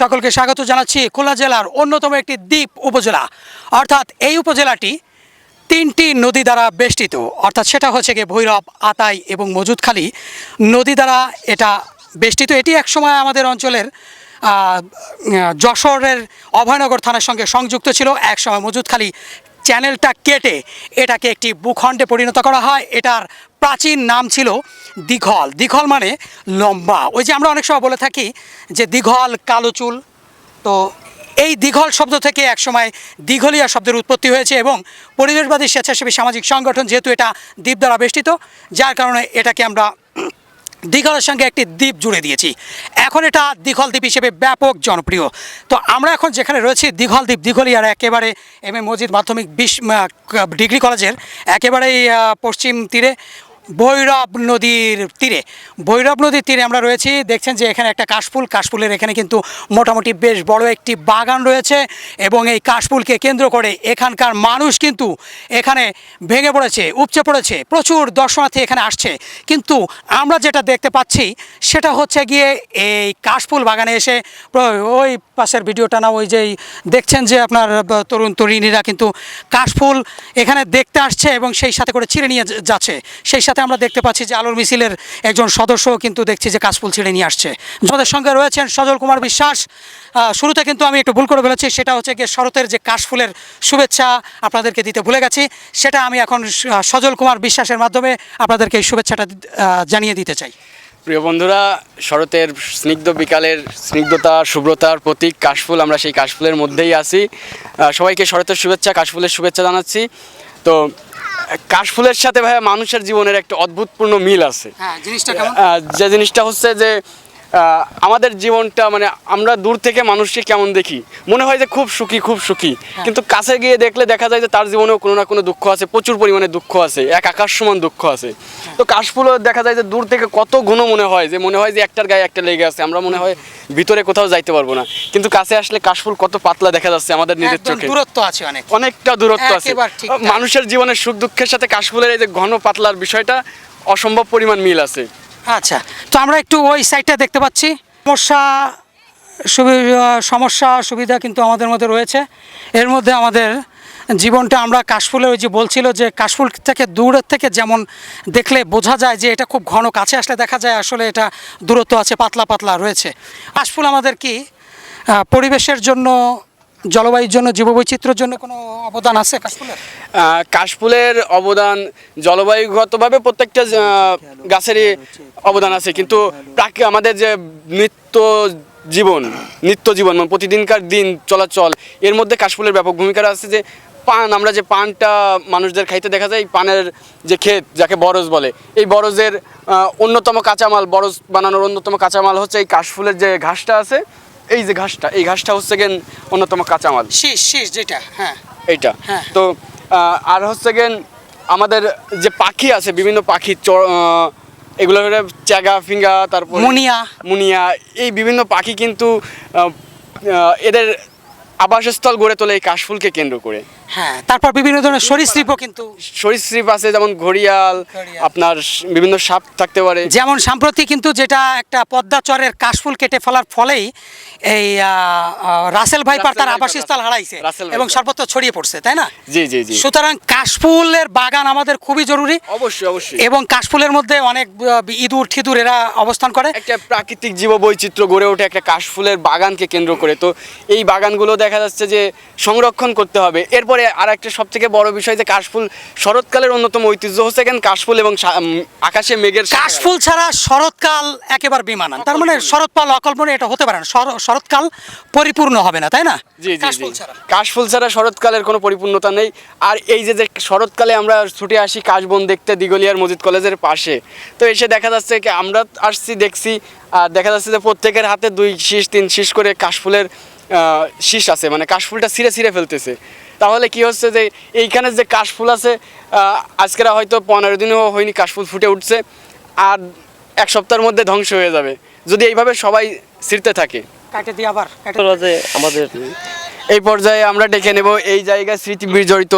সকলকে স্বাগত জানাচ্ছি খুলনা জেলার অন্যতম একটি দ্বীপ উপজেলা। অর্থাৎ এই উপজেলাটি তিনটি নদী দ্বারা বেষ্টিত। অর্থাৎ সেটা হচ্ছে গিয়ে ভৈরব, আতাই এবং মজুদখালী। নদী দ্বারা এটা বেষ্টিত। এটি একসময় আমাদের অঞ্চলের যশোরের অভয়নগর থানার সঙ্গে সংযুক্ত ছিল। একসময় মজুদখালী চ্যানেলটা কেটে এটাকে একটি ভূখণ্ডে পরিণত করা হয়। এটার প্রাচীন নাম ছিল দীঘল। দীঘল মানে লম্বা। ওই যে আমরা অনেক সময় বলে থাকি যে দীঘল কালো চুল। তো এই দীঘল শব্দ থেকে একসময় দীঘলিয়া শব্দের উৎপত্তি হয়েছে এবং পরিবেশবাদী স্বেচ্ছাসেবী সামাজিক সংগঠন যেহেতু এটা দ্বীপ দ্বারা বেষ্টিত, যার কারণে এটাকে আমরা দীঘলের সঙ্গে একটি দ্বীপ জুড়ে দিয়েছি। এখন এটা দীঘল দ্বীপ হিসেবে ব্যাপক জনপ্রিয়। তো আমরা এখন যেখানে রয়েছি, দীঘল দ্বীপ, দীঘলিয়ার একেবারে এম এ মসজিদ মাধ্যমিক বিশ ডিগ্রি কলেজের একেবারেই পশ্চিম তীরে। ভৈরব নদীর তীরে। ভৈরব নদীর তীরে আমরা রয়েছি। দেখছেন যে এখানে একটা কাশফুল। কাশফুলের এখানে কিন্তু মোটামুটি বেশ বড় একটি বাগান রয়েছে এবং এই কাশফুলকে কেন্দ্র করে এখানকার মানুষ কিন্তু এখানে ভেঙে পড়েছে, উপচে পড়েছে, প্রচুর দর্শনার্থী এখানে আসছে। কিন্তু আমরা যেটা দেখতে পাচ্ছি, সেটা হচ্ছে গিয়ে এই কাশফুল বাগানে এসে ওই পাশের ভিডিওটা না, ওই যেই দেখছেন যে আপনার তরুণ তরুণীরা কিন্তু কাশফুল এখানে দেখতে আসছে এবং সেই সাথে করে ছিঁড়ে নিয়ে যাচ্ছে। সেই সাথে আমরা দেখতে পাচ্ছি যে আলোর মিছিলের একজন সদস্য কিন্তু দেখছি যে কাশফুল ছিঁড়ে নিয়ে আসছে। আমাদের সঙ্গে রয়েছেন সজল কুমার বিশ্বাস। শুরুতে কিন্তু আমি একটু ভুল করে ফেলেছি, সেটা হচ্ছে গিয়ে শরতের যে কাশফুলের শুভেচ্ছা আপনাদেরকে দিতে ভুলে গেছি, সেটা আমি এখন সজল কুমার বিশ্বাসের মাধ্যমে আপনাদেরকে এই শুভেচ্ছাটা জানিয়ে দিতে চাই। প্রিয় বন্ধুরা, শরতের স্নিগ্ধ বিকালের স্নিগ্ধতা, শুভ্রতার প্রতীক কাশফুল আমরা সেই কাশফুলের মধ্যেই আছি। সবাইকে শরতের শুভেচ্ছা কাশফুলের শুভেচ্ছা জানাচ্ছি। তো কাশফুলের সাথে ভাইয়া মানুষের জীবনের একটা অদ্ভুতপূর্ণ মিল আছে। হ্যাঁ জিনিসটা কেমন? যে জিনিসটা হচ্ছে যে আমাদের জীবনটা মানে আমরা দূর থেকে মানুষকে কেমন দেখি? মনে হয় যে খুব সুখী খুব সুখী। কিন্তু কাছে গিয়ে দেখলে দেখা যায় যে তার জীবনেও কোনো না কোনো দুঃখ আছে প্রচুর পরিমাণে দুঃখ আছে এক আকাশ সমান দুঃখ আছে। তো কাশফুলও দেখা যায় যে দূর থেকে কত গুণ মনে হয় যে মনে হয় যে একটার গায়ে একটা লেগে আছে আমরা মনে হয় ভিতরে কোথাও যাইতে পারব না। কিন্তু কাছে আসলে কাশফুল কত পাতলা দেখা যাচ্ছে আমাদের নিজের চোখে। দূরত্ব আছে অনেক। অনেকটা দূরত্ব আছে। মানুষের জীবনের সুখ দুঃখের সাথে কাশফুলের এই যে ঘন পাতলার বিষয়টা অসম্ভব পরিমাণ মিল আছে। আচ্ছা তো আমরা একটু ওই সাইডটা দেখতে পাচ্ছি। সমস্যা সমস্যা, সুবিধা কিন্তু আমাদের মধ্যে রয়েছে। এর মধ্যে আমাদের জীবনটা আমরা কাশফুলের ওই যে বলছিল যে কাশফুল থেকে দূরের থেকে যেমন দেখলে বোঝা যায় যে এটা খুব ঘন কাছে আসলে দেখা যায় আসলে এটা দূরত্ব আছে পাতলা পাতলা রয়েছে। কাশফুল আমাদের কি? পরিবেশের জন্য জলবায়ুর জন্য, জীববৈচিত্র্যের জন্য কোনো অবদান আছে কাশফুলের? অবদান জলবায়ুগতভাবে প্রত্যেকটা গাছেরই অবদান আছে। কিন্তু আমাদের যে নিত্য জীবন নিত্য জীবন মানে প্রতিদিনকার দিন চলাচল, এর মধ্যে কাশফুলের ব্যাপক ভূমিকা আছে যে পান, আমরা যে পানটা মানুষদের খাইতে দেখা যায়, পানের যে ক্ষেত, যাকে বরজ বলে, এই বরজের অন্যতম কাঁচামাল, বরজ বানানোর অন্যতম কাঁচামাল হচ্ছে এই কাশফুলের যে ঘাসটা আছে এই যে ঘাসটা এই ঘাসটা হচ্ছে গেন অন্যতম কাঁচামাল শীষ শীষ যেটা হ্যাঁ এইটা হ্যাঁ। তো আর হচ্ছে গেন আমাদের যে পাখি আছে বিভিন্ন পাখি চ- এগুলো হলো চ্যাগা ফিঙ্গা তারপর মুনিয়া। মুনিয়া এই বিভিন্ন পাখি কিন্তু এদের আবাসস্থল গড়ে তোলে এই কাশফুলকে কেন্দ্র করে হ্যাঁ। তারপর বিভিন্ন ধরনের সরীসৃপও কিন্তু সরীসৃপ আছে যেমন ঘড়িয়াল। আপনার বিভিন্ন সাপ থাকতে পারে। যেমন সাম্প্রতিক কিন্তু যেটা একটা পদ্মাচরের কাশফুল কেটে ফেলার ফলেই এই রাসেল ভাইপার তার আবাসস্থল হারাইছে এবং সর্বত্র ছড়িয়ে পড়ছে তাই না? জি জি জি। সুতরাং কাশফুলের বাগান আমাদের খুবই জরুরি। অবশ্যই অবশ্যই। এবং কাশফুলের মধ্যে অনেক ইঁদুর ঠিদুর এরা অবস্থান করে। একটা প্রাকৃতিক জীব বৈচিত্র্য গড়ে ওঠে একটা কাশফুলের বাগানকে কেন্দ্র করে। তো এই বাগানগুলো দেখা যাচ্ছে যে সংরক্ষণ করতে হবে। এরপরে আর একটা সব থেকে বড় বিষয় যে কাশফুল শরৎকালের অন্যতম ঐতিহ্য হচ্ছে কেন কাশফুল এবং আকাশে মেঘের কাশফুল ছাড়া শরৎকাল একেবারে বিমানান। তার মানে শরৎকাল অকল্পনীয় এটা হতে পারে না। শরৎকাল পরিপূর্ণ হবে না তাই না? জি জি কাশফুল ছাড়া। কাশফুল ছাড়া শরৎকালের কোনো পরিপূর্ণতা নেই। আর এই যে যে শরৎকালে আমরা ছুটে আসি কাশবন দেখতে দিগলিয়ার মজিদ কলেজের পাশে তো এসে দেখা যাচ্ছে কি আমরা আসছি দেখছি আর দেখা যাচ্ছে যে প্রত্যেকের হাতে দুই শীষ তিন শীষ করে কাশফুলের শীষ আছে মানে কাশফুলটা ছিঁড়ে ছিঁড়ে ফেলতেছে। তাহলে কি হচ্ছে যে এইখানে যে কাশফুল আছে আজকের হয়তো পনেরো দিনও হয়নি কাশফুল ফুটে উঠছে আর এক সপ্তাহের মধ্যে ধ্বংস হয়ে যাবে। যদি এইভাবে সবাই ছিঁড়তে থাকে। কাটে দিয়ে আবার আমাদের এই পর্যায়ে আমরা ডেকে নেব এই জায়গায় স্মৃতি বিজড়িত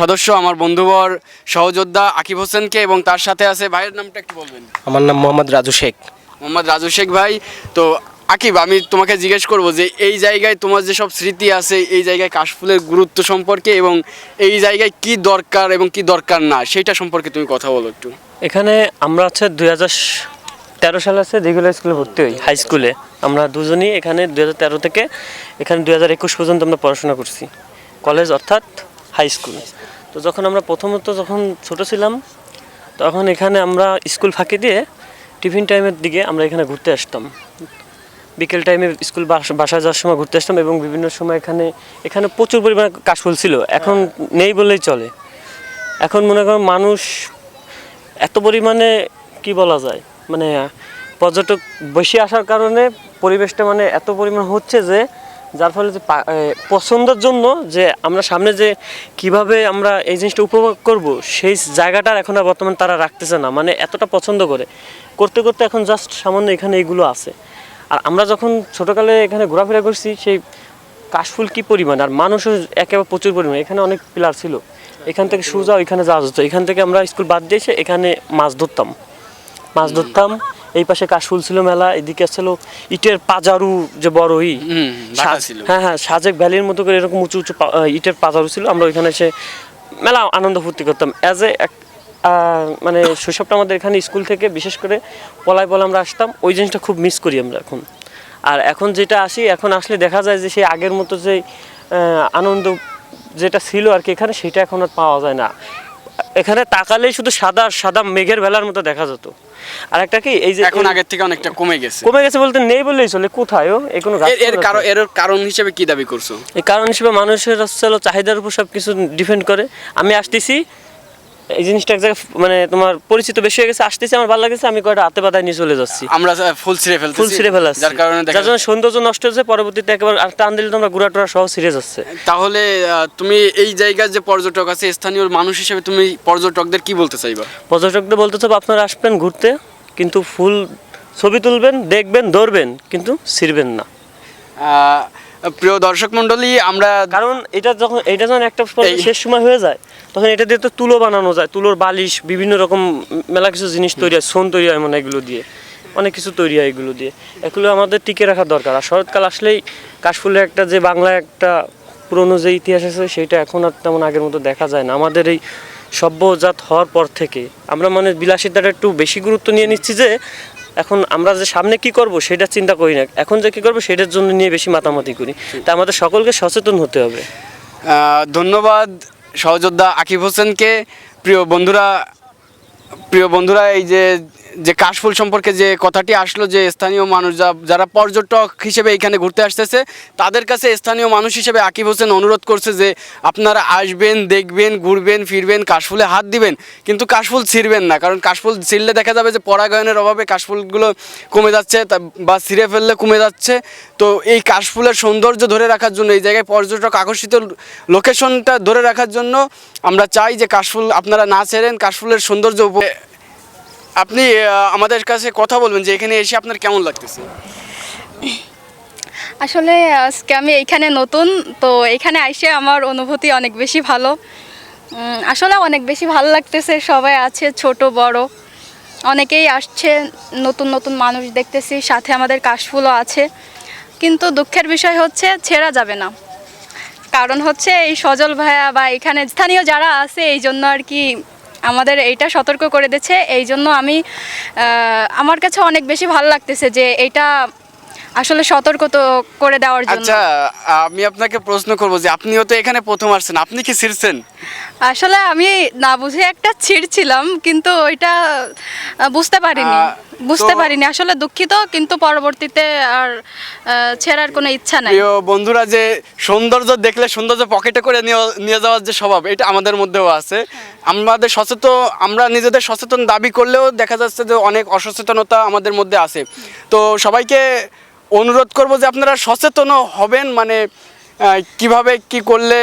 সদস্য আমার বন্ধুবর সহযোদ্ধা আকিব হোসেনকে এবং তার সাথে আছে ভাইয়ের নামটা একটু বলবেন। আমার নাম মোহাম্মদ রাজু শেখ। মোহাম্মদ রাজু শেখ ভাই তো আকিব, আমি তোমাকে জিজ্ঞেস করব যে এই জায়গায় তোমার যে সব স্মৃতি আছে, এই জায়গায় কাশফুলের গুরুত্ব সম্পর্কে এবং এই জায়গায় কি দরকার এবং কি দরকার না, সেটা সম্পর্কে তুমি কথা বলো একটু। এখানে আমরা হচ্ছে দুই হাজার তেরো সালে আছে রেগুলার স্কুলে ভর্তি হই হাই স্কুলে আমরা দুজনই এখানে দুই হাজার তেরো থেকে এখানে দুই হাজার একুশ পর্যন্ত আমরা পড়াশোনা করছি কলেজ অর্থাৎ হাই স্কুল তো যখন আমরা প্রথমত যখন ছোট ছিলাম, তখন এখানে আমরা স্কুল ফাঁকি দিয়ে টিফিন টাইমের দিকে আমরা এখানে ঘুরতে আসতাম। বিকেল টাইমে স্কুল বাসা- বাসায় যাওয়ার সময় ঘুরতে আসতাম এবং বিভিন্ন সময় এখানে এখানে প্রচুর পরিমাণে কাশফুল ছিল। এখন নেই বললেই চলে। এখন মনে করো মানুষ এত পরিমাণে, কি বলা যায় মানে পর্যটক বেশি আসার কারণে পরিবেশটা মানে এত পরিমাণ হচ্ছে যে, যার ফলে যে পছন্দের জন্য যে আমরা সামনে যে কীভাবে আমরা এই জিনিসটা উপভোগ করব, সেই জায়গাটার এখন আর বর্তমান তারা রাখতেছে না। মানে এতটা পছন্দ করে। করতে করতে এখন জাস্ট সামান্য এখানে এগুলো আছে। আর আমরা যখন ছোটোকালে এখানে ঘোরাফেরা করছি সেই কাশফুল কি পরিমাণ? আর মানুষও একেবারে প্রচুর পরিমাণ। এখানে অনেক পিলার ছিল। এখান থেকে সোজা ওইখানে যাওয়া যেত। এখান থেকে আমরা স্কুল বাদ দিয়ে এসে এখানে মাছ ধরতাম। মাছ ধরতাম। এই পাশে কাশফুল ছিল মেলা এদিকে ছিল ইটের পাজারু যে বড় ই। হ্যাঁ হ্যাঁ সাজেক ভ্যালির মতো করে এরকম উঁচু উঁচু ইটের পাজারু ছিল। আমরা ওইখানে এসে মেলা আনন্দ ফুর্তি করতাম। অ্যাজ এ মানে শৈশবটা আমাদের এখানে স্কুল থেকে বিশেষ করে পলায় পলা আমরা আসতাম ওই জিনিসটা খুব মিস করি আমরা এখন। আর এখন যেটা আসি এখন আসলে দেখা যায় যে সেই আগের মতো যে আনন্দ যেটা ছিল আর কি এখানে সেটা এখন আর পাওয়া যায় না। এখানে তাকালেই শুধু সাদা সাদা মেঘের বেলার মতো দেখা যেত। আর একটা কি এই যে এখন আগের থেকে অনেকটা কমে গেছে। কমে গেছে বলতে নেই বললেই চলে কোথায় এই কোনো এর- এর কারণ এর কারণ হিসেবে কি দাবি করছ? এই কারণ হিসেবে মানুষের হচ্ছে চাহিদার উপর সব কিছু ডিপেন্ড করে। আমি আসতেছি এই জিনিসটা এক জায়গায় মানে তোমার পরিচিত বেশি হয়ে গেছে আসতেছি আমার ভালো লাগছে আমি কয়টা হাতে পাতায় নিয়ে চলে যাচ্ছি। আমরা ফুল ছিঁড়ে ফেলতেছি। ফুল ছিঁড়ে ফেলাচ্ছি। যার কারণে যার জন্য সৌন্দর্য নষ্ট হচ্ছে পরবর্তীতে একেবারে আর টান দিলে তোমরা গুড়া টুড়া সহ ছিঁড়ে যাচ্ছে। তাহলে তুমি এই জায়গার যে পর্যটক আছে স্থানীয় মানুষ হিসেবে তুমি পর্যটকদের কি বলতে চাইবা? পর্যটকদের বলতে চাবো আপনারা আসবেন ঘুরতে কিন্তু ফুল ছবি তুলবেন দেখবেন ধরবেন কিন্তু ছিঁড়বেন না। প্রিয় দর্শক মণ্ডলী আমরা কারণ এটা যখন এটা যখন একটা শেষ সময় হয়ে যায় তখন এটা দিয়ে তো তুলো বানানো যায় তুলোর বালিশ বিভিন্ন রকম মেলা কিছু জিনিস তৈরি হয় সোন তৈরি হয় মানে এগুলো দিয়ে। অনেক কিছু তৈরি হয় এগুলো দিয়ে। এগুলো আমাদের টিকে রাখা দরকার। আর শরৎকাল আসলেই কাশফুলের একটা যে বাংলায় একটা পুরনো যে ইতিহাস আছে সেটা এখন আর তেমন আগের মতো দেখা যায় না। আমাদের এই সভ্যজাত হওয়ার পর থেকে আমরা মানে বিলাসিতাটা একটু বেশি গুরুত্ব নিয়ে নিচ্ছি যে এখন আমরা যে সামনে কি করব সেটা চিন্তা করি না। এখন যে কি করব সেটার জন্য নিয়ে বেশি মাতামাতি করি। তা আমাদের সকলকে সচেতন হতে হবে। ধন্যবাদ সহযোদ্ধা আকিব হোসেনকে। প্রিয় বন্ধুরা প্রিয় বন্ধুরা, এই যে যে কাশফুল সম্পর্কে যে কথাটি আসলো যে স্থানীয় মানুষ যারা পর্যটক হিসেবে এখানে ঘুরতে আসতেছে, তাদের কাছে স্থানীয় মানুষ হিসেবে আকিব হোসেন অনুরোধ করছে যে আপনারা আসবেন, দেখবেন, ঘুরবেন, ফিরবেন, কাশফুলে হাত দিবেন, কিন্তু কাশফুল ছিঁড়বেন না। কারণ কাশফুল ছিঁড়লে দেখা যাবে যে পরাগায়নের অভাবে কাশফুলগুলো কমে যাচ্ছে বা ছিঁড়ে ফেললে কমে যাচ্ছে। তো এই কাশফুলের সৌন্দর্য ধরে রাখার জন্য, এই জায়গায় পর্যটক আকর্ষিত লোকেশনটা ধরে রাখার জন্য আমরা চাই যে কাশফুল আপনারা না ছেড়েন, কাশফুলের সৌন্দর্য আপনি আমাদের কাছে কথা বলবেন যে এখানে এসে আপনার কেমন লাগতেছে? আসলে আজকে আমি এইখানে নতুন, তো এখানে আইসে আমার অনুভূতি অনেক বেশি ভালো। আসলে অনেক বেশি ভালো লাগতেছে, সবাই আছে, ছোট, বড়। অনেকেই আসছে, নতুন নতুন মানুষ দেখতেছি, সাথে আমাদের কাশফুলও আছে। কিন্তু দুঃখের বিষয় হচ্ছে, ছেঁড়া যাবে না। কারণ হচ্ছে এই সজল ভাইয়া বা এখানে স্থানীয় যারা আছে, এই জন্য আর কি আমাদের এইটা সতর্ক করে দিচ্ছে। এই জন্য আমি আমার কাছে অনেক বেশি ভালো লাগতেছে যে এটা আসলে সতর্ক তো করে দেওয়ার জন্য। আচ্ছা আমি আপনাকে প্রশ্ন করব যে আপনিও তো এখানে প্রথম আসছেন আপনি কি ছিঁড়ছেন? আসলে আমি না বুঝে একটা ছিঁড়ছিলাম কিন্তু ওইটা বুঝতে পারিনি। বুঝতে পারিনি আসলে দুঃখিত কিন্তু পরবর্তীতে আর ছেঁড়ার কোনো ইচ্ছা নাই। প্রিয় বন্ধুরা যে সৌন্দর্য দেখলে সৌন্দর্য পকেটে করে নিয়ে নিয়ে যাওয়ার যে স্বভাব এটা আমাদের মধ্যেও আছে। আমাদের সচেতন আমরা নিজেদের সচেতন দাবি করলেও দেখা যাচ্ছে যে অনেক অসচেতনতা আমাদের মধ্যে আছে। তো সবাইকে অনুরোধ করব যে আপনারা সচেতন হবেন মানে কীভাবে কি করলে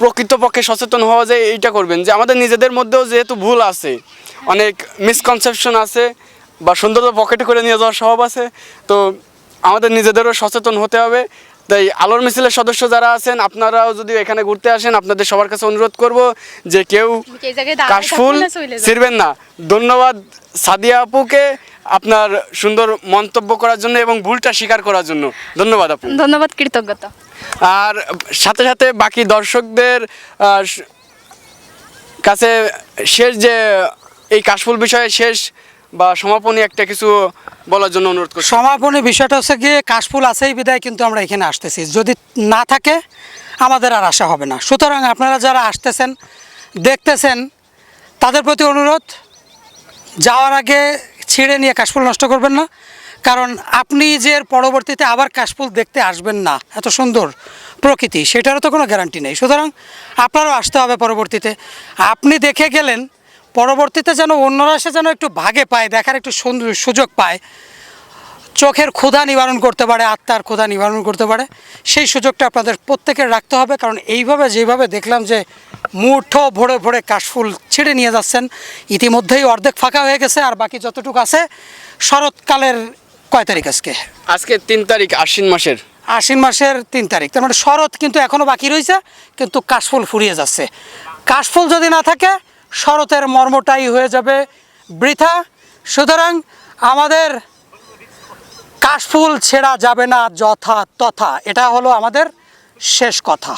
প্রকৃতপক্ষে সচেতন হওয়া যায় এইটা করবেন। যে আমাদের নিজেদের মধ্যেও যেহেতু ভুল আছে অনেক মিসকনসেপশন আছে বা সৌন্দর্য পকেটে করে নিয়ে যাওয়ার স্বভাব আছে তো আমাদের নিজেদেরও সচেতন হতে হবে। তাই আলোর মিছিলের সদস্য যারা আছেন আপনারাও যদি এখানে ঘুরতে আসেন আপনাদের সবার কাছে অনুরোধ করব যে কেউ কাশফুল। ছিড়বেন না। ধন্যবাদ সাদিয়া আপুকে। আপনার সুন্দর মন্তব্য করার জন্য এবং ভুলটা স্বীকার করার জন্য। ধন্যবাদ আপু। ধন্যবাদ কৃতজ্ঞতা। আর সাথে সাথে বাকি দর্শকদের কাছে শেষ যে এই কাশফুল বিষয়ে শেষ বা সমাপনী একটা কিছু বলার জন্য অনুরোধ করছি। সমাপনী বিষয়টা হচ্ছে গিয়ে কাশফুল আছেই বিদায় কিন্তু আমরা এখানে আসতেছি। যদি না থাকে আমাদের আর আশা হবে না। সুতরাং আপনারা যারা আসতেছেন দেখতেছেন তাদের প্রতি অনুরোধ যাওয়ার আগে ছিঁড়ে নিয়ে কাশফুল নষ্ট করবেন না। কারণ আপনি যে পরবর্তীতে আবার কাশফুল দেখতে আসবেন না, এত সুন্দর প্রকৃতি, সেটারও তো কোনো গ্যারান্টি নেই। সুতরাং আপনারও আসতে হবে পরবর্তীতে। আপনি দেখে গেলেন, পরবর্তীতে যেন অন্যরা সে যেন একটু ভাগে পায়, দেখার একটু সুযোগ পায়। চোখের ক্ষুধা নিবারণ করতে পারে আত্মার ক্ষুধা নিবারণ করতে পারে সেই সুযোগটা আপনাদের প্রত্যেকের রাখতে হবে কারণ এইভাবে যেভাবে দেখলাম যে মুঠো ভরে ভরে কাশফুল ছিঁড়ে নিয়ে যাচ্ছেন ইতিমধ্যেই অর্ধেক ফাঁকা হয়ে গেছে আর বাকি যতটুকু আছে শরৎকালের কয় তারিখ আজকে? আজকে তিন তারিখ আশ্বিন মাসের। আশ্বিন মাসের তিন তারিখ তার মানে শরৎ কিন্তু এখনও বাকি রয়েছে কিন্তু কাশফুল ফুরিয়ে যাচ্ছে। কাশফুল যদি না থাকে শরতের মর্মটাই হয়ে যাবে বৃথা। সুতরাং আমাদের কাশফুল ছেড়া যাবে না যথা তথা। এটা হলো আমাদের শেষ কথা।